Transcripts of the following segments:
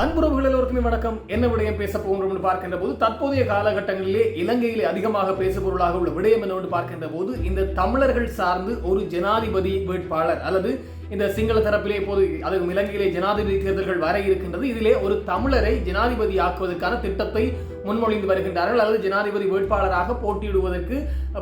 அன்புறவுகள் எல்லோருக்குமே வணக்கம். என்ன விடயம் பேச போகின்றோம் என்று பார்க்கின்ற போது தற்போதைய காலகட்டங்களிலே இலங்கையிலே அதிகமாக பேசுபொருளாக உள்ள விடயம் என்னவென்று பார்க்கின்ற போது இந்த தமிழர்கள் சார்ந்து ஒரு ஜனாதிபதி வேட்பாளர் அல்லது இந்த சிங்கள தரப்பிலே இப்போது அதுவும் இலங்கையிலே ஜனாதிபதி தேர்தல்கள் வர இருக்கின்றது. இதிலே ஒரு தமிழரை ஜனாதிபதி ஆக்குவதற்கான திட்டத்தை முன்மொழிந்து வருகின்றார்கள். அல்லது ஜனாதிபதி வேட்பாளராக போட்டியிடுவதற்கு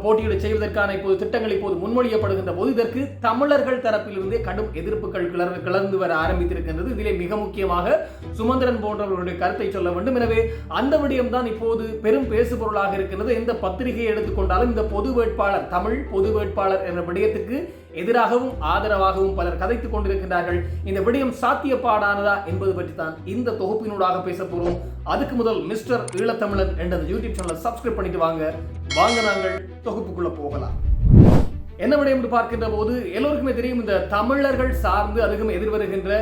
போட்டியிட செய்வதற்கான இப்போது திட்டங்கள் இப்போது முன்மொழியப்படுகின்ற போது இதற்கு தமிழர்கள் தரப்பிலிருந்தே கடும் எதிர்ப்புகள் கிளர் கிளர்ந்து வர ஆரம்பித்திருக்கின்றது. இதிலே மிக முக்கியமாக சுமந்திரன் போன்றவர்களுடைய கருத்தை சொல்ல வேண்டும். எனவே அந்த விடயம்தான் இப்போது பெரும் பேசுபொருளாக இருக்கின்றது எந்த பத்திரிகையை எடுத்துக்கொண்டாலும் இந்த பொது வேட்பாளர் தமிழ் பொது வேட்பாளர் என்ற விடயத்துக்கு எதிராகவும் ஆதரவாகவும் பலர் கதைத்துக் கொண்டிருக்கின்றார்கள். இந்த விடயம் சாத்தியப்பாடானதா என்பது பற்றி தான் இந்த தொகுப்பினூடாக பேச போறோம். அதுக்கு முதல் மிஸ்டர் ஈழத்தமிழன் என்ற யூடியூப் சேனலை சப்ஸ்கிரைப் பண்ணிட்டு வாங்க. வாங்க நாங்கள் தொகுப்புக்குள்ள போகலாம். என்ன விடயம் என்று பார்க்கின்ற போது எல்லோருக்குமே தெரியும் இந்த தமிழர்கள் சார்ந்து அதிகம் எதிர்வருகின்ற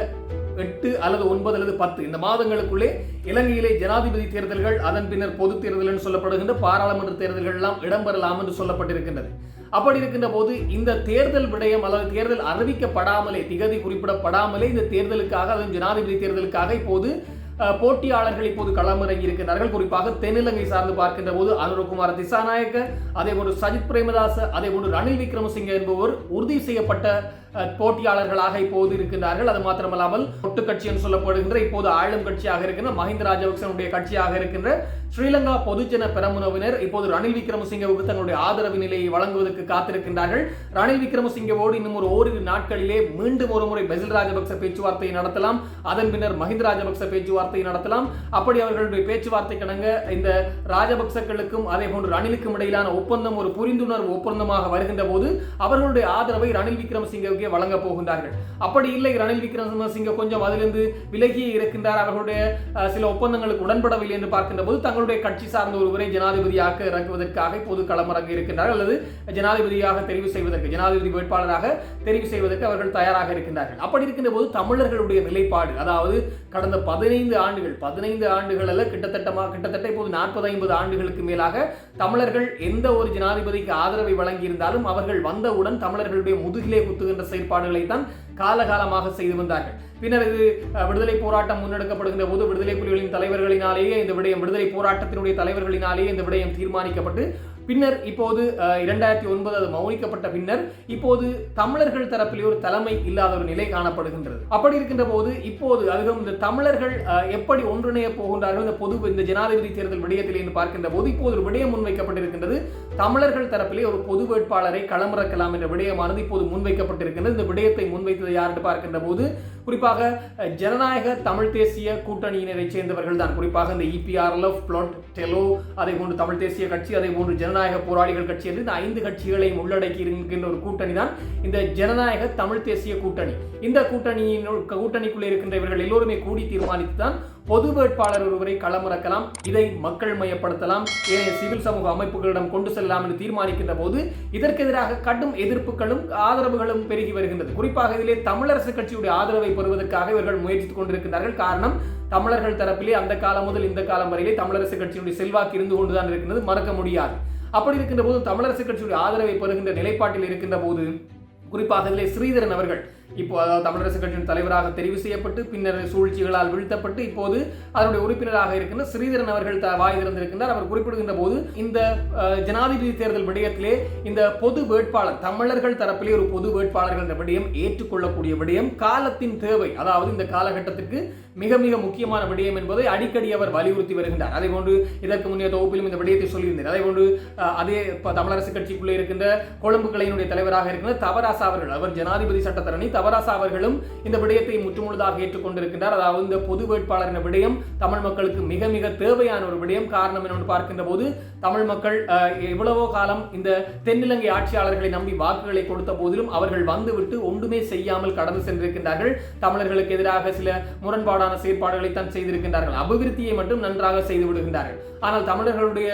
எட்டு அல்லது ஒன்பது அல்லது பத்து. இந்த மாதங்களுக்குள்ளே இலங்கையிலே ஜனாதிபதி தேர்தல்கள் அதன் பின்னர் பொது தேர்தல் என்று சொல்லப்படுகின்ற பாராளுமன்ற தேர்தல்கள் எல்லாம் இடம்பெறலாம் என்று சொல்லப்பட்டிருக்கின்றது. அப்படி இருக்கின்ற போது இந்த தேர்தல் விடயம் அல்லது தேர்தல் அறிவிக்கப்படாமலே திகதி குறிப்பிடப்படாமலே இந்த தேர்தலுக்காக அதுவும் ஜனாதிபதி தேர்தலுக்காக இப்போது போட்டியாளர்கள் இப்போது களமிறங்கி இருக்கின்றார்கள். குறிப்பாக தென்னிலங்கை சார்ந்து பார்க்கின்ற போது அனுரகுமார் திசாநாயக்க அதே போன்று சஜித் பிரேமதாச அதே போன்று ரணில் விக்ரமசிங்க என்பவர் உறுதி செய்யப்பட்ட போட்டியாளர்களாக இப்போது இருக்கின்றார்கள். அது மாத்திரமல்லாமல் ஒட்டு கட்சி என்று சொல்லப்படுகின்ற இப்போது ஆளும் கட்சியாக இருக்கின்ற மஹிந்த ராஜபக்சனுடைய கட்சியாக இருக்கின்ற ஸ்ரீலங்கா பொதுஜன பெரமுனவினர் இப்போது ரணில் விக்ரமசிங்கவுக்கு தங்களுடைய ஆதரவு நிலையை வழங்குவதற்கு காத்திருக்கின்றார்கள். ரணில் விக்ரமசிங்கவோடு இன்னும் ஒரு ஓரிரு நாட்களிலே மீண்டும் ஒரு முறை பெசில் ராஜபக்ச பேச்சுவார்த்தையை நடத்தலாம். அதன் பின்னர் மஹிந்த ராஜபக்ச பேச்சுவார்த்தை நடத்தலாம். அப்படி அவர்களுடைய பேச்சுவார்த்தை கடங்க இந்த ராஜபக்சக்களுக்கும் அதே போன்று ரணிலுக்கும் இடையிலான ஒப்பந்தம் ஒரு புரிந்துணர்வு ஒப்பந்தமாக வருகின்ற போது அவர்களுடைய ஆதரவை ரணில் விக்ரமசிங்கவுக்கே வழங்க போகின்றார்கள். அப்படி இல்லை ரணில் விக்ரமசிங்க கொஞ்சம் அதிலிருந்து விலகியே இருக்கின்றார். அவர்களுடைய சில ஒப்பந்தங்களுக்கு உடன்படவில்லை என்று பார்க்கின்ற போது தங்களுடைய கட்சி சார்ந்த ஒருவரை ஜனாதிபதியாக இறக்குவதற்காக இப்போது களமிறங்க இருக்கின்றார்கள். அல்லது ஜனாதிபதியாக தெரிவு செய்வதற்கு ஜனாதிபதி வேட்பாளராக தெரிவு செய்வதற்கு அவர்கள் தயாராக இருக்கின்றார்கள். அப்படி இருக்கின்ற போது தமிழர்களுடைய நிலைப்பாடு அதாவது கடந்த பதினைந்து ஆண்டுகள் பதினைந்து ஆண்டுகள் அல்ல கிட்டத்தட்ட கிட்டத்தட்ட இப்போது நாற்பது ஐம்பது ஆண்டுகளுக்கு மேலாக தமிழர்கள் எந்த ஒரு ஜனாதிபதிக்கு ஆதரவை வழங்கியிருந்தாலும் அவர்கள் வந்தவுடன் தமிழர்களுடைய முதுகிலே குத்துகின்ற செயற்பாடுகளை தான் காலகாலமாக செய்து வந்தார்கள். பின்னர் இது விடுதலை போராட்டம் முன்னெடுக்கப்படுகின்ற போது விடுதலை புலிகளின் தலைவர்களினாலேயே இந்த விடயம் விடுதலை போராட்டத்தினுடைய தலைவர்களினாலேயே இந்த விடயம் தீர்மானிக்கப்பட்டு பின்னர் இப்போது அஹ், இரண்டாயிரத்தி ஒன்பது அது மௌனிக்கப்பட்ட பின்னர் இப்போது தமிழர்கள் தரப்பிலே ஒரு தலைமை இல்லாத ஒரு நிலை காணப்படுகின்றது. அப்படி இருக்கின்ற போது இப்போது அதுவும் இந்த தமிழர்கள் அஹ், எப்படி ஒன்றிணைய போகின்றார்கள்? இந்த பொது இந்த ஜனாதிபதி தேர்தல் விடயத்தில் என்று பார்க்கின்ற போது இப்போது ஒரு விடயம் முன்வைக்கப்பட்டிருக்கின்றது. தமிழர்கள் தரப்பிலே ஒரு பொது வேட்பாளரை களமிறக்கலாம் என்ற விடயமானது இப்போது முன்வைக்கப்பட்டிருக்கின்றது. இந்த விடயத்தை முன்வைத்தது யார்ட்டு பார்க்கின்ற போது குறிப்பாக ஜனநாயக தமிழ் தேசிய கூட்டணியினரை சேர்ந்தவர்கள் தான். குறிப்பாக இந்த இபிஆர்எல்எஃப் பிளாட் டெலோ அதே போன்று தமிழ் தேசிய கட்சி அதே போன்று ஜனநாயக போராளிகள் கட்சி என்று இந்த ஐந்து கட்சிகளையும் உள்ளடக்கி இருக்கின்ற ஒரு கூட்டணி தான் இந்த ஜனநாயக தமிழ் தேசிய கூட்டணி. இந்த கூட்டணியின் கூட்டணிக்குள்ளே இருக்கின்ற இவர்கள் எல்லோருமே கூடி தீர்மானித்து தான் பொது வேட்பாளர் ஒருவரை களமிறக்கலாம் இதை மக்கள் மயப்படுத்தலாம் ஏனைய சிவில் சமூக அமைப்புகளிடம் கொண்டு செல்லலாம் என்று தீர்மானிக்கின்ற போது இதற்கு எதிராக கடும் எதிர்ப்புகளும் ஆதரவுகளும் பெருகி வருகின்றது. குறிப்பாக இதிலே தமிழரசு கட்சியுடைய ஆதரவை பெறுவதற்காக இவர்கள் முயற்சித்துக் கொண்டிருக்கிறார்கள் காரணம் தமிழர்கள் தரப்பிலே அந்த காலம் முதல் இந்த காலம் வரையிலே தமிழரசு கட்சியினுடைய செல்வாக்கு இருந்து கொண்டுதான் இருக்கின்றது. மறக்க முடியாது. அப்படி இருக்கின்ற போது தமிழரசு கட்சியுடைய ஆதரவை பெறுகின்ற நிலைப்பாட்டில் இருக்கின்ற போது குறிப்பாக இதிலே ஸ்ரீதரன் அவர்கள் இப்போ அதாவது தமிழரசு கட்சியின் தலைவராக தெரிவு செய்யப்பட்டு பின்னர் சூழ்ச்சிகளால் வீழ்த்தப்பட்டு இப்போது அதனுடைய உறுப்பினராக இருக்கின்ற ஸ்ரீதரன் அவர்கள் த- வாய் திறந்திருக்கின்றார். அவர் குறிப்பிடுகின்ற போது இந்த ஜனாதிபதி தேர்தல் விடயத்திலே இந்த பொது வேட்பாளர் தமிழர்கள் தரப்பிலே ஒரு பொது வேட்பாளர்கள் என்ற விடயம் ஏற்றுக்கொள்ளக்கூடிய விடயம் காலத்தின் தேவை அதாவது இந்த காலகட்டத்திற்கு மிக மிக முக்கியமான விடயம் என்பதை அடிக்கடி அவர் வலியுறுத்தி வருகின்றார். அதே போன்று இதற்கு முந்தைய தொகுப்பிலும் இந்த விடயத்தை சொல்லியிருந்தார் அதே போன்று அதே தமிழரசு கட்சிக்குள்ளே இருக்கின்ற கொழும்பு கலையினுடைய தலைவராக இருக்கின்ற தவராசா அவர்கள் அவர் ஜனாதிபதி சட்டத்தரணி தவராசா அவர்களும் இந்த விடயத்தை முற்றுமுழுதாக ஏற்றுக்கொண்டிருக்கின்றார். அதாவது இந்த பொது வேட்பாளர் என்ற விடயம் தமிழ் மக்களுக்கு மிக மிக தேவையான ஒரு விடயம். காரணம் என்னென்று பார்க்கின்ற போது தமிழ் மக்கள் எவ்வளவோ காலம் இந்த தென்னிலங்கை ஆட்சியாளர்களை நம்பி வாக்குகளை கொடுத்த போதிலும் அவர்கள் வந்துவிட்டு ஒன்றுமே செய்யாமல் கடந்து சென்றிருக்கின்றார்கள். தமிழர்களுக்கு எதிராக சில முரண்பாடான செயற்பாடுகளை தான் செய்திருக்கின்றார்கள். அபிவிருத்தியை மட்டும் நன்றாக செய்து விடுகின்றார்கள். ஆனால் தமிழர்களுடைய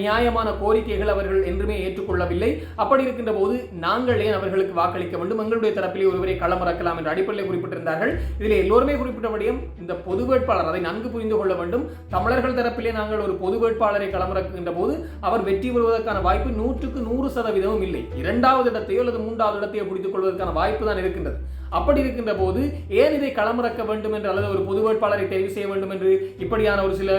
நியாயமான கோரிக்கைகள் அவர்கள் என்றுமே ஏற்றுக்கொள்ளவில்லை. அப்படி இருக்கின்ற போது நாங்கள் ஏன் அவர்களுக்கு வாக்களிக்க வேண்டும்? எங்களுடைய தரப்பிலே ஒருவரை களமிறக்கலாம் என்ற அடிப்படையில் குறிப்பிட்டிருந்தார்கள். இதில் எல்லோருமே குறிப்பிட்டபடியும் இந்த பொது வேட்பாளர் அதை நன்கு புரிந்து கொள்ள வேண்டும். தமிழர்கள் தரப்பிலே நாங்கள் ஒரு பொது வேட்பாளரை களமிறக்குகின்ற போது அவர் வெற்றி பெறுவதற்கான வாய்ப்பு நூற்றுக்கு நூறு சதவீதமும் இல்லை. இரண்டாவது இடத்தையோ அல்லது மூன்றாவது இடத்தையோ பிடித்துக் கொள்வதற்கான வாய்ப்பு தான் இருக்கின்றது. அப்படி இருக்கின்ற போது ஏன் இதை களமிறக்க வேண்டும் என்று அல்லது ஒரு பொது வேட்பாளரை தெரிவு செய்ய வேண்டும் என்று இப்படியான ஒரு சில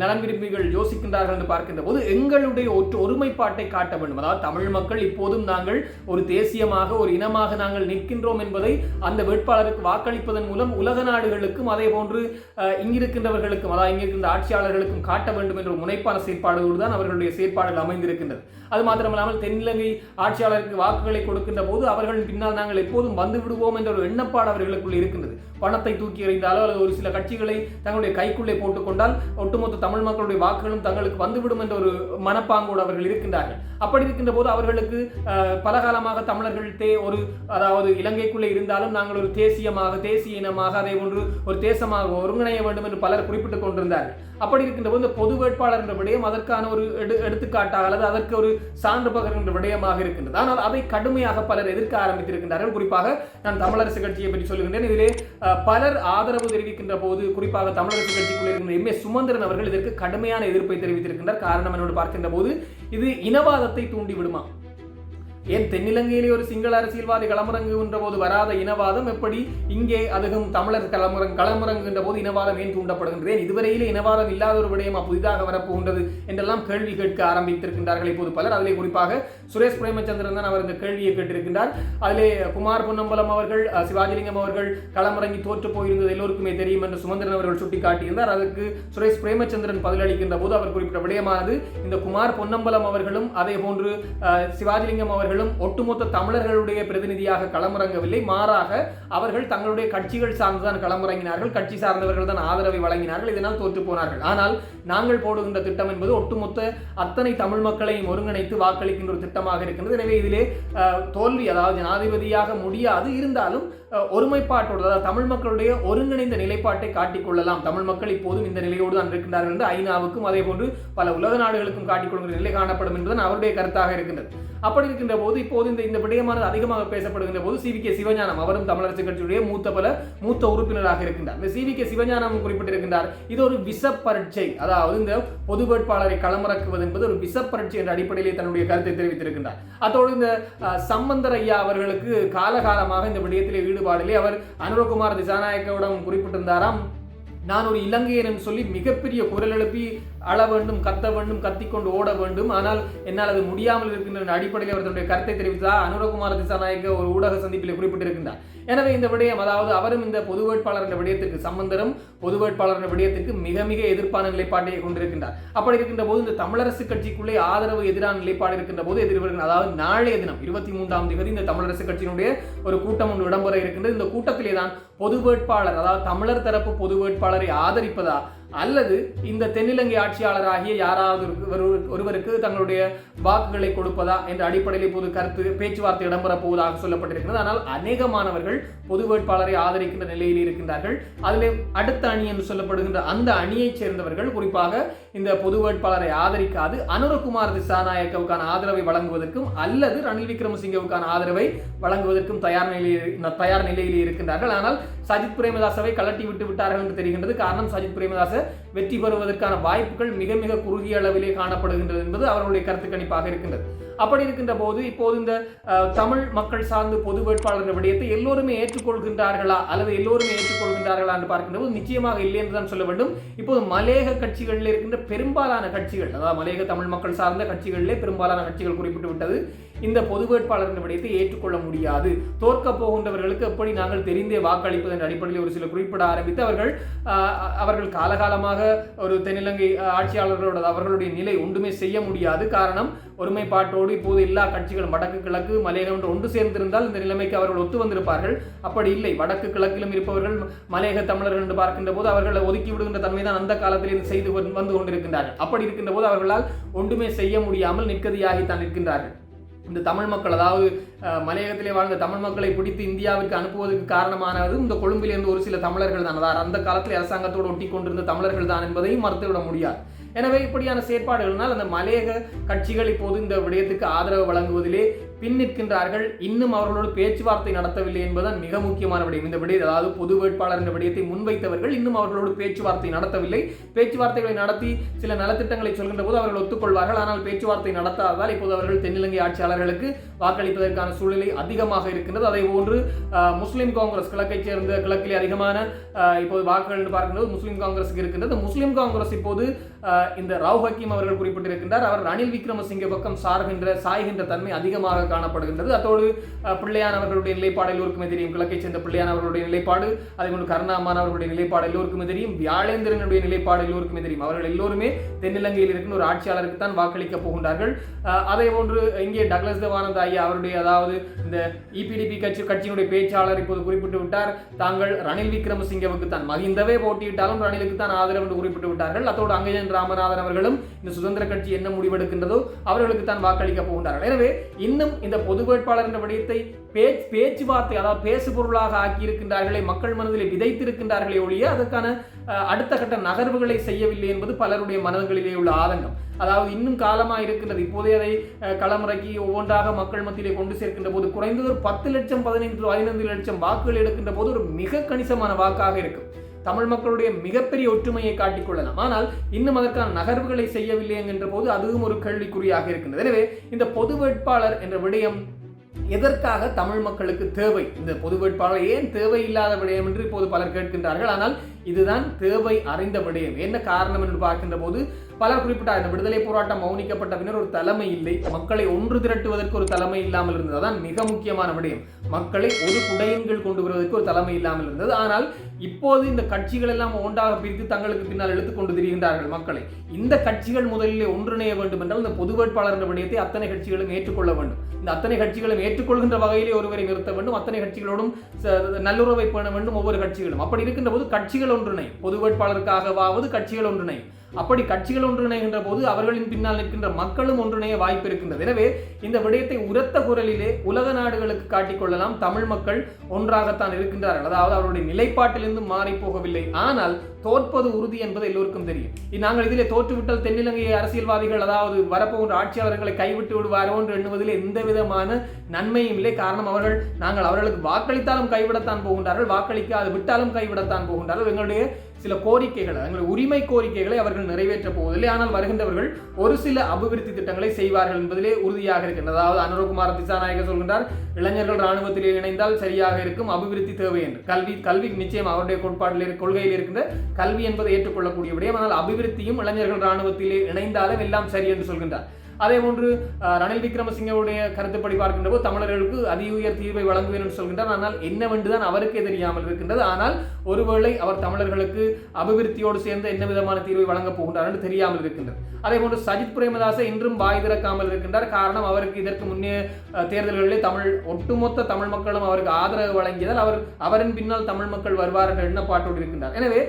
நலன் விரும்பிகள் யோசிக்கின்றார்கள் என்று பார்க்கின்ற போது எங்களுடைய ஒற்று ஒருமைப்பாட்டை காட்ட வேண்டும். அதாவது தமிழ் மக்கள் இப்போதும் நாங்கள் ஒரு தேசியமாக ஒரு இனமாக நாங்கள் நிற்கின்றோம் என்பதை அந்த வேட்பாளருக்கு வாக்களிப்பதன் மூலம் உலக நாடுகளுக்கும் அதே போன்று இங்கிருக்கின்றவர்களுக்கும் அதாவது இங்கிருக்கின்ற ஆட்சியாளர்களுக்கும் காட்ட வேண்டும் என்ற முனைப்பான செயற்பாடுகளோடு தான் அவர்களுடைய செயற்பாடுகள் அமைந்திருக்கின்றது. அது மாத்திரமல்லாமல் தென்னிலங்கை ஆட்சியாளருக்கு வாக்குகளை கொடுக்கின்ற போது அவர்களின் பின்னால் நாங்கள் எப்போதும் வந்து விடுவோம் என்ற ஒரு எண்ணப்பாடு அவர்களுக்குள் இருக்கின்றது. பணத்தை தூக்கி எறிந்தாலோ அல்லது ஒரு சில கட்சிகளை தங்களுடைய கைக்குள்ளே போட்டுக்கொண்டால் ஒட்டுமொத்த தமிழ் மக்களுடைய வாக்குகளும் தங்களுக்கு வந்துவிடும் என்ற ஒரு மனப்பாங்கோடு அவர்கள் இருக்கின்றார்கள். அப்படி இருக்கின்ற போது அவர்களுக்கு அஹ், பலகாலமாக தமிழர்கள் தே ஒரு அதாவது இலங்கை இலங்கைக்குள்ளே இருந்தாலும் நாங்கள் ஒரு தேசியமாக தேசிய இனமாக அதை ஒன்று ஒரு தேசமாக ஒருங்கிணைய வேண்டும் என்று பலர் குறிப்பிட்டுக் கொண்டிருந்தார்கள். அப்படி இருக்கின்ற போது பொது வேட்பாளர் என்ற விடயம் அதற்கான ஒரு எடு எடுத்துக்காட்டாக அல்லது அதற்கு ஒரு சான்று பகர்கின்ற விடயமாக இருக்கின்றது. ஆனால் அதை கடுமையாக பலர் எதிர்க்க ஆரம்பித்திருக்கின்றார்கள். குறிப்பாக நான் தமிழரசு கட்சியை பற்றி சொல்லுகின்றேன். இதிலே பலர் ஆதரவு தெரிவிக்கின்ற போது குறிப்பாக தமிழரசு கட்சிக்குள் இருக்கின்ற எம். ஏ சுமந்திரன் அவர்கள் இதற்கு கடுமையான எதிர்ப்பை தெரிவித்திருக்கின்றார். காரணம் என்னோடு பார்க்கின்ற போது இது இனவாதத்தை தூண்டி விடுமா? ஏன் தென்னிலங்கையிலே ஒரு சிங்கள அரசியல்வாதி களமிறங்குகின்ற போது வராத இனவாதம் எப்படி? இங்கே அதுவும் தமிழர் களமிறங் களமிறங்குகின்ற போது இனவாதம் ஏன் தூண்டப்படுகின்றேன் இதுவரையிலே இனவாதம் இல்லாத ஒரு விடயமா புதிதாக வரப்போகின்றது? என்றெல்லாம் கேள்வி கேட்க ஆரம்பித்திருக்கின்றார்கள் இப்போது பலர். அதிலே குறிப்பாக சுரேஷ் பிரேமச்சந்திரன் தான் அவர் இந்த கேள்வியை கேட்டிருக்கின்றார். அதிலே குமார் பொன்னம்பலம் அவர்கள் சிவாஜிலிங்கம் அவர்கள் களமிறங்கி தோற்று போயிருந்தது எல்லோருக்குமே தெரியும் என்று சுமந்திரன் அவர்கள் சுட்டிக்காட்டியிருந்தார். அதற்கு சுரேஷ் பிரேமச்சந்திரன் பதிலளிக்கின்ற போது அவர் குறிப்பிட்ட விடயமானது இந்த குமார் பொன்னம்பலம் அவர்களும் அதே போன்று சிவாஜிலிங்கம் அவர்களும் ஒட்டுமொத்த தமிழர்களுடைய பிரதிநிதியாக களமிறங்கவில்லை. மாறாக அவர்கள் தங்களுடைய கட்சிகள் சார்ந்துதான் களமிறங்கினார்கள். கட்சி சார்ந்தவர்கள் தான் ஆதரவை வழங்கினார்கள். இதனால் தோற்று போனார்கள். ஆனால் நாங்கள் போடுகின்ற திட்டம் என்பது ஒட்டுமொத்த அத்தனை தமிழ் மக்களையும் ஒருங்கிணைத்து வாக்களிக்கின்ற ஒரு திட்டமாக இருக்கின்றது. எனவே இதிலே தோல்வி அதாவது ஜனாதிபதியாக முடியாது. இருந்தாலும் ஒருமைப்பாட்டோடு அதாவது தமிழ் மக்களுடைய ஒருங்கிணைந்த நிலைப்பாட்டை காட்டிக்கொள்ளலாம். தமிழ் மக்கள் இப்போதும் இந்த நிலையோடு தான் இருக்கின்றார்கள் என்று ஐநாவுக்கும் அதே போன்று பல உலக நாடுகளுக்கும் காட்டிக்கொள்கிற நிலை காணப்படும் என்பதுதான் அவருடைய கருத்தாக இருக்கின்றது. அப்படி இருக்கின்ற போது இப்போது இந்த இந்த விடயமானது அதிகமாக பேசப்படுகின்ற போது சிவி கே சிவஞானம் அவரும் தமிழரசு கட்சியுடைய மூத்த பல மூத்த உறுப்பினராக இருக்கின்றார். இந்த சிவி கே சிவஞானம் குறிப்பிட்டிருக்கின்றார். இது ஒரு விஷ பரீட்சை அதாவது இந்த பொது வேட்பாளரை களமிறக்குவது என்பது ஒரு விஷ பரீட்சை என்ற அடிப்படையிலே தன்னுடைய கருத்தை தெரிவித்திருக்கின்றார். அதோடு இந்த சம்பந்தர் ஐயா அவர்களுக்கு காலகாலமாக இந்த விடயத்திலே ஈடுபாடிலே அவர் அனுரகுமார் திசாநாயக்கவிடம் குறிப்பிட்டிருந்தாராம். நான் ஒரு இலங்கையன் சொல்லி மிகப்பெரிய குரல் எழுப்பி அழ வேண்டும் கத்த வேண்டும் கத்திக்கொண்டு ஓட வேண்டும் ஆனால் என்னால் அது முடியாமல் இருக்கின்ற அடிப்படையில் அவர் தன்னுடைய கருத்தை தெரிவித்தார். அனுரகுமார திசாநாயக்க ஒரு ஊடக சந்திப்பில் குறிப்பிட்டிருக்கின்றார். எனவே இந்த விடயம் அதாவது அவரும் இந்த பொது வேட்பாளர் என்ற விடயத்திற்கு சம்பந்தரும் பொது வேட்பாளர் என்ற விடயத்திற்கு மிக மிக எதிர்ப்பான நிலைப்பாட்டை கொண்டிருக்கின்றார். அப்படி இருக்கின்ற போது இந்த தமிழரசு கட்சிக்குள்ளே ஆதரவு எதிரான நிலைப்பாடு இருக்கின்ற போது எதிர்வருகின்ற அதாவது நாளைய தினம் இருபத்தி மூன்றாம் தேதி இந்த தமிழரசு கட்சியினுடைய ஒரு கூட்டம் ஒன்று இடம்பெற இருக்கின்றது. இந்த கூட்டத்திலே தான் பொது வேட்பாளர் அதாவது தமிழர் தரப்பு பொது வேட்பாளரை ஆதரிப்பதா அல்லது இந்த தென்னிலங்கை ஆட்சியாளராகிய யாராவது ஒரு- ஒருவருக்கு தங்களுடைய வாக்குகளை கொடுப்பதா என்ற அடிப்படையில் இப்போது கருத்து பேச்சுவார்த்தை இடம்பெற போவதாக சொல்லப்பட்டிருக்கிறது. ஆனால் அநேகமானவர்கள் பொது வேட்பாளரை ஆதரிக்கின்ற நிலையில் இருக்கின்றார்கள். அதில் அடுத்த அணி என்று சொல்லப்படுகின்ற அந்த அணியைச் சேர்ந்தவர்கள் குறிப்பாக இந்த பொது வேட்பாளரை ஆதரிக்காது. அனுரகுமார் திசாநாயக்கவுக்கான ஆதரவை வழங்குவதற்கும் அல்லது ரணில் விக்ரமசிங்கவுக்கான ஆதரவை வழங்குவதற்கும் தயார் நிலையில் தயார் நிலையில் இருக்கின்றார்கள். ஆனால் சஜித் பிரேமதாசவை கலட்டி விட்டு விட்டார்கள் என்று தெரிகின்றது. காரணம் சஜித் பிரேமதாச வெற்றி பெறுவதற்கான வாய்ப்புகள் மிக மிக குறுகிய அளவிலே காணப்படுகின்றது என்பது அவர்களுடைய கருத்து கணிப்பாக இருக்கின்றது. அப்படி இருக்கின்ற போது இப்போது இந்த தமிழ் மக்கள் சார்ந்து பொது வேட்பாளர் விடயத்தை எல்லோருமே ஏற்றுக்கொள்கின்றார்களா அல்லது எல்லோருமே ஏற்றுக்கொள்கின்றார்களா என்று பார்க்கின்ற போது நிச்சயமாக இல்லை என்று தான் சொல்ல வேண்டும். இப்போது மலேக கட்சிகளில் இருக்கின்ற பெரும்பாலான கட்சிகள் அதாவது மலேக தமிழ் மக்கள் சார்ந்த கட்சிகளிலே பெரும்பாலான கட்சிகள் குறிப்பிட்டு விட்டது. இந்த பொது வேட்பாளரின் விடயத்தை ஏற்றுக்கொள்ள முடியாது. தோற்க போகின்றவர்களுக்கு எப்படி நாங்கள் தெரிந்தே வாக்களிப்பது என்ற அடிப்படையில் ஒரு சில குறிப்பிட ஆரம்பித்து அவர்கள் அவர்கள் காலகாலமாக ஒரு தென்னிலங்கை ஆட்சியாளர்களோட அவர்களுடைய நிலை ஒன்றுமே செய்ய முடியாது. காரணம் ஒருமைப்பாட்டோடு இப்போது எல்லா கட்சிகளும் வடக்கு கிழக்கு மலையகம் என்று ஒன்று சேர்ந்திருந்தால் இந்த நிலைமைக்கு அவர்கள் ஒத்து வந்திருப்பார்கள். அப்படி இல்லை வடக்கு கிழக்கிலும் இருப்பவர்கள் மலையக தமிழர்கள் என்று பார்க்கின்ற போது அவர்களை ஒதுக்கி விடுகின்ற தன்மைதான் அந்த காலத்தில் இருந்து செய்து வந்து கொண்டிருக்கின்றார்கள். அப்படி இருக்கின்ற போது அவர்களால் ஒன்றுமே செய்ய முடியாமல் நிற்கதியாகித்தான் நிற்கின்றார்கள். இந்த தமிழ் மக்கள் அதாவது மலையகத்திலே வாழ்ந்த தமிழ் மக்களை பிடித்து இந்தியாவிற்கு அனுப்புவதற்கு காரணமானது இந்த கொழும்பிலிருந்து ஒரு சில தமிழர்கள் தான். அதாவது அந்த காலத்தில் அரசாங்கத்தோடு ஒட்டி கொண்டிருந்த தமிழர்கள் தான் என்பதையும் மறுத்துவிட முடியாது. எனவே இப்படியான செயற்பாடுகள்னால் அந்த மலையக கட்சிகள் இப்போது இந்த விடயத்துக்கு ஆதரவு வழங்குவதிலே பின் நிற்கின்றார்கள். இன்னும் அவர்களோடு பேச்சுவார்த்தை நடத்தவில்லை என்பதுதான் மிக முக்கியமான விடயம். இந்த விடயம் அதாவது பொது வேட்பாளர் என்ற விடயத்தை முன்வைத்தவர்கள் இன்னும் அவர்களோடு பேச்சுவார்த்தை நடத்தவில்லை. பேச்சுவார்த்தைகளை நடத்தி சில நலத்திட்டங்களை சொல்கின்ற போது அவர்கள் ஒத்துக்கொள்வார்கள். ஆனால் பேச்சுவார்த்தை நடத்தாததால் இப்போது அவர்கள் தென்னிலங்கை ஆட்சியாளர்களுக்கு வாக்களிப்பதற்கான சூழ்நிலை அதிகமாக இருக்கின்றது. அதே போன்று முஸ்லீம் முஸ்லிம் காங்கிரஸ் கிழக்கைச் சேர்ந்த கிழக்கிலே அதிகமான இப்போது வாக்குகள் என்று பார்க்கின்றது முஸ்லிம் காங்கிரஸுக்கு இருக்கின்றது. முஸ்லிம் காங்கிரஸ் இப்போது இந்த ராவ் ஹக்கீம் அவர்கள் குறிப்பிட்டிருக்கின்றார். அவர் ரணில் விக்ரமசிங்கே பக்கம் சார்கின்ற சாய்கின்ற தன்மை அதிகமாக காணப்படுகின்றது. அத்தோடு பிள்ளையானவர்களுடைய பிள்ளையான் அவர்களுடைய நிலைப்பாடு எல்லோருக்குமே தெரியும். கிழக்கைச் சேர்ந்த பிள்ளையான் அவர்களுடைய நிலைப்பாடு அதே போன்று கருணாமான் அவர்களுடைய நிலைப்பாடு எல்லோருக்குமே தெரியும். வியாழேந்திரனுடைய நிலைப்பாடு எல்லோருக்குமே தெரியும். அவர்கள் எல்லோருமே தென்னிலங்கையில் இருக்கின்ற ஒரு ஆட்சியாளருக்கு தான் வாக்களிக்க போகின்றார்கள். அதே போன்று இங்கே டக்ளஸ் தேவானந்த ஐயா அவருடைய அதாவது இந்த இபிடிபி கட்சி கட்சியினுடைய பேச்சாளர் இப்போது குறிப்பிட்டு விட்டார். தாங்கள் ரணில் விக்ரமசிங்கவுக்கு தான் மகிந்தவே போட்டியிட்டாலும் ரணிலுக்கு தான் ஆதரவு என்று குறிப்பிட்டு விட்டார்கள். அத்தோடு அங்கஜன் ராமநாதன் அவர்களும் இந்த சுதந்திர கட்சி என்ன முடிவெடுக்கின்றதோ அவர்களுக்கு தான் வாக்களிக்க போகின்றார்கள். எனவே இன்னும் இந்த பொது வேட்பாளர் என்ற விடயத்தை பேச்சு பேச்சுவார்த்தை அதாவது பேசு பொருளாக ஆக்கியிருக்கின்றார்களே மக்கள் மனதிலே விதைத்திருக்கின்றார்களே ஒழிய அதற்கான அடுத்த கட்ட நகர்வுகளை செய்யவில்லை என்பது பலருடைய மனங்களிலே உள்ள ஆதங்கம். அதாவது இன்னும் காலமாக இருக்கின்றது. இப்போதே அதை அஹ், களமிறக்கி ஒவ்வொன்றாக மக்கள் மத்தியிலே கொண்டு சேர்க்கின்ற போது குறைந்தது ஒரு பத்து லட்சம் பதினைந்து பதினைந்து லட்சம் வாக்குகள் எடுக்கின்ற போது ஒரு மிக கணிசமான வாக்காக இருக்கும். தமிழ் மக்களுடைய மிகப்பெரிய ஒற்றுமையை காட்டிக்கொள்ளலாம் ஆனால் இன்னும் அதற்கான நகர்வுகளை செய்யவில்லை என்கின்ற போது அதுவும் ஒரு கேள்விக்குறியாக இருக்கின்றது. எனவே இந்த பொது வேட்பாளர் என்ற விடயம் எதற்காக தமிழ் மக்களுக்கு தேவை? இந்த பொது வேட்பாளர் ஏன் தேவையில்லாத விடயம் என்று இப்போது பலர் கேட்கின்றார்கள். ஆனால் இதுதான் தேவை அறிந்த விடயம். என்ன காரணம் என்று பார்க்கின்ற போது பலர் குறிப்பிட்டார் இந்த விடுதலை போராட்டம் மௌனிக்கப்பட்ட பின்னர் ஒரு தலைமை இல்லை. மக்களை ஒன்று திரட்டுவதற்கு ஒரு தலைமை இல்லாமல் இருந்தது. அதான் மிக முக்கியமான விடயம். மக்களை ஒரு குடையின்கள் கொண்டு வருவதற்கு ஒரு தலைமை இல்லாமல் இருந்தது. ஆனால் இப்போது இந்த கட்சிகள் எல்லாம் ஒன்றாக பிரித்து தங்களுக்கு பின்னால் இழுத்துக்கொண்டு திரிகின்றார்கள் மக்களை. இந்த கட்சிகள் முதலிலே ஒன்றிணைய வேண்டும் என்றால் இந்த பொது வேட்பாளர் என்ற விடயத்தை அத்தனை கட்சிகளும் ஏற்றுக்கொள்ள வேண்டும். இந்த அத்தனை கட்சிகளும் ஏற்றுக்கொள்கின்ற வகையிலே ஒருவரை நிறுத்த வேண்டும். அத்தனை கட்சிகளோடும் ச- நல்லுறவை பேண வேண்டும் ஒவ்வொரு கட்சிகளும். அப்படி இருக்கின்ற போது கட்சிகள் ஒன்றிணை பொது வேட்பாளருக்காகவாவது கட்சிகள் ஒன்றிணை அப்படி கட்சிகள் ஒன்றிணைகின்ற போது அவர்களின் பின்னால் நிற்கின்ற மக்களும் ஒன்றிணைய வாய்ப்பு இருக்கின்றது. எனவே இந்த விடயத்தை உரத்த குரலிலே உலக நாடுகளுக்கு காட்டிக்கொள்ளலாம் தமிழ் மக்கள் ஒன்றாகத்தான் இருக்கின்றார்கள். அதாவது அவருடைய நிலைப்பாட்டிலிருந்து மாறி போகவில்லை ஆனால் தோற்பது உறுதி என்பது எல்லோருக்கும் தெரியும். நாங்கள் இதிலே தோற்றுவிட்டால் தென்னிலங்கை அரசியல்வாதிகள் அதாவது வரப்போகின்ற ஆட்சியாளர்களை கைவிட்டு விடுவாரோ என்று எண்ணுவதில் எந்த விதமான நன்மையும் இல்லை. காரணம் அவர்கள் நாங்கள் அவர்களுக்கு வாக்களித்தாலும் கைவிடத்தான் போகின்றார்கள். வாக்களிக்காது விட்டாலும் கைவிடத்தான் போகின்றார்கள். எங்களுடைய சில கோரிக்கைகள் எங்களுடைய உரிமை கோரிக்கைகளை அவர்கள் நிறைவேற்றப் போவதில்லை. ஆனால் வருகின்றவர்கள் ஒரு சில அபிவிருத்தி திட்டங்களை செய்வார்கள் என்பதிலே உறுதியாக இருக்கின்றது அதாவது அனுரகுமார் திசாநாயகர் சொல்கின்றார் இளைஞர்கள் ராணுவத்திலே இணைந்தால் சரியாக இருக்கும் அபிவிருத்தி தேவை என்று. கல்வி கல்வி நிச்சயம் அவருடைய கோட்பாட்டில் கொள்கையில் இருக்கின்ற கல்வி என்பதை ஏற்றுக்கொள்ளக்கூடிய விடயம் ஆனால் அபிவிருத்தியும் இளைஞர்கள் ராணுவத்திலே இணைந்தாலும் எல்லாம் சரி என்று சொல்கின்றார். அதே போன்று ரணில் விக்ரமசிங்கவுடைய கருத்துப்படி பார்க்கின்ற போது தமிழர்களுக்கு அதி உயர் தீர்வை வழங்குவேன் என்று சொல்கின்றார். ஆனால் என்னவென்றுதான் அவருக்கே தெரியாமல் இருக்கின்றது. ஆனால் ஒருவேளை அவர் தமிழர்களுக்கு அபிவிருத்தியோடு சேர்ந்து என்ன விதமான தீர்வை வழங்கப் போகின்றார் என்று தெரியாமல் இருக்கின்றது. அதே போன்று சஜித் பிரேமதாச இன்றும் வாய் திறக்காமல் இருக்கின்றார். காரணம் அவருக்கு இதற்கு முன்னே தேர்தல்களிலே தமிழ் ஒட்டுமொத்த தமிழ் மக்களும் அவருக்கு ஆதரவு வழங்கியதால் அவர் அவரின் பின்னால் தமிழ் மக்கள் வருவார் என்ற எண்ணப்பாட்டோடு இருக்கின்றார். எனவே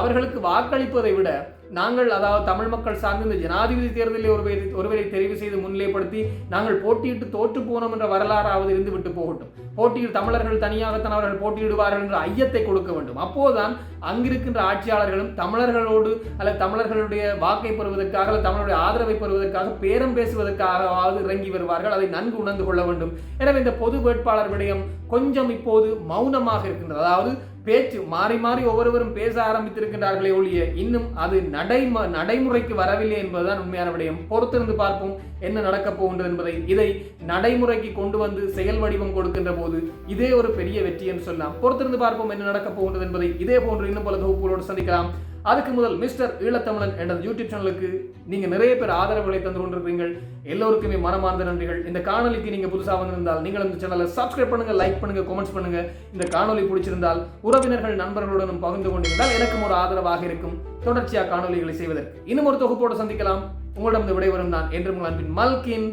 அவர்களுக்கு வாக்களிப்பதை விட நாங்கள் அதாவது தமிழ் மக்கள் சார்ந்து இந்த ஜனாதிபதி தேர்தலில் ஒருவரை ஒருவரை தெரிவு செய்து முன்னிலைப்படுத்தி நாங்கள் போட்டியிட்டு தோற்று போனோம் என்ற வரலாறாவது இருந்து விட்டு போகட்டும். போட்டியில் தமிழர்கள் தனியாகத்தான் அவர்கள் போட்டியிடுவார்கள் என்ற ஐயத்தை கொடுக்க வேண்டும். அப்போதுதான் அங்கிருக்கின்ற ஆட்சியாளர்களும் தமிழர்களோடு அல்லது தமிழர்களுடைய வாக்கை பெறுவதற்காக அல்லது தமிழருடைய ஆதரவை பெறுவதற்காக பேரம் பேசுவதற்காகவாவது இறங்கி வருவார்கள். அதை நன்கு உணர்ந்து கொள்ள வேண்டும். எனவே இந்த பொது வேட்பாளர் விடயம் கொஞ்சம் இப்போது மௌனமாக இருக்கின்றது. அதாவது பேச்சு மாறி மாறி ஒவ்வொருவரும் பேச ஆரம்பித்திருக்கின்றார்களே ஒழிய இன்னும் அது நடைம நடைமுறைக்கு வரவில்லை என்பதுதான் உண்மையான விடயம். பொறுத்திருந்து பார்ப்போம் என்ன நடக்கப் போகின்றது என்பதை. இதை நடைமுறைக்கு கொண்டு வந்து செயல் வடிவம் கொடுக்கின்ற போது இதே ஒரு பெரிய வெற்றி என்று சொல்லலாம். பொறுத்திருந்து பார்ப்போம் என்ன நடக்கப் போகின்றது என்பதை. இதே போன்று இன்னும் பல தொகுப்புகளோடு சந்திக்கலாம். அதுக்கு முதல் மிஸ்டர் ஈழத்தமிழன் என்ற யூடியூப் சேனலுக்கு நீங்கள் நிறைய பேர் ஆதரவுகளை தந்து கொண்டிருக்கிறீர்கள் எல்லோருக்குமே மனமார்ந்த நன்றிகள். இந்த காணொலிக்கு நீங்கள் புதுசாக வந்திருந்தால் நீங்கள் இந்த சேனலை சப்ஸ்கிரைப் பண்ணுங்கள் லைக் பண்ணுங்கள் கமெண்ட்ஸ் பண்ணுங்கள் இந்த காணொலி பிடிச்சிருந்தால் உறவினர்கள் நண்பர்களுடனும் பகிர்ந்து கொண்டிருந்தால் எனக்கும் ஒரு ஆதரவாக இருக்கும். தொடர்ச்சியாக காணொலிகளை செய்வதற்கு இன்னும் ஒரு தொகுப்போடு சந்திக்கலாம். உங்களிடம் விடைவரும் நான் என்று உங்கள் அன்பின் மல்கின்.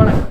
வணக்கம்.